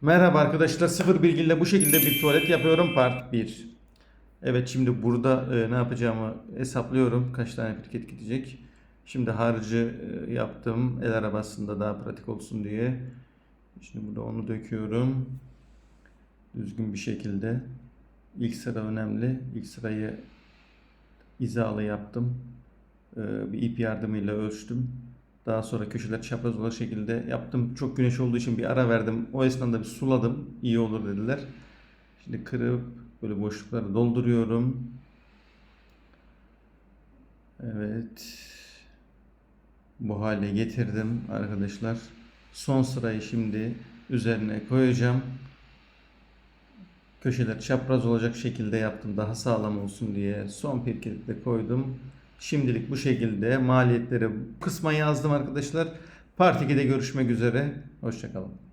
Merhaba arkadaşlar sıfır bilgiyle bu şekilde bir tuvalet yapıyorum part 1. Evet şimdi burada e, ne yapacağımı hesaplıyorum. Kaç tane pirket gidecek. Şimdi harcı e, yaptım. El arabasında daha pratik olsun diye. Şimdi burada onu döküyorum. Düzgün bir şekilde. İlk sıra önemli. İlk sırayı hizalı yaptım. E, bir ip yardımıyla ölçtüm. Daha sonra köşeler çapraz olan şekilde yaptım. Çok güneş olduğu için bir ara verdim. O esnada bir suladım. İyi olur dediler. Şimdi kırıp böyle boşlukları dolduruyorum. Evet. Bu hale getirdim arkadaşlar. Son sırayı şimdi üzerine koyacağım. Köşeler çapraz olacak şekilde yaptım daha sağlam olsun diye. Son pirketi de koydum. Şimdilik bu şekilde maliyetleri kısma yazdım arkadaşlar. Part 2'de görüşmek üzere. Hoşçakalın.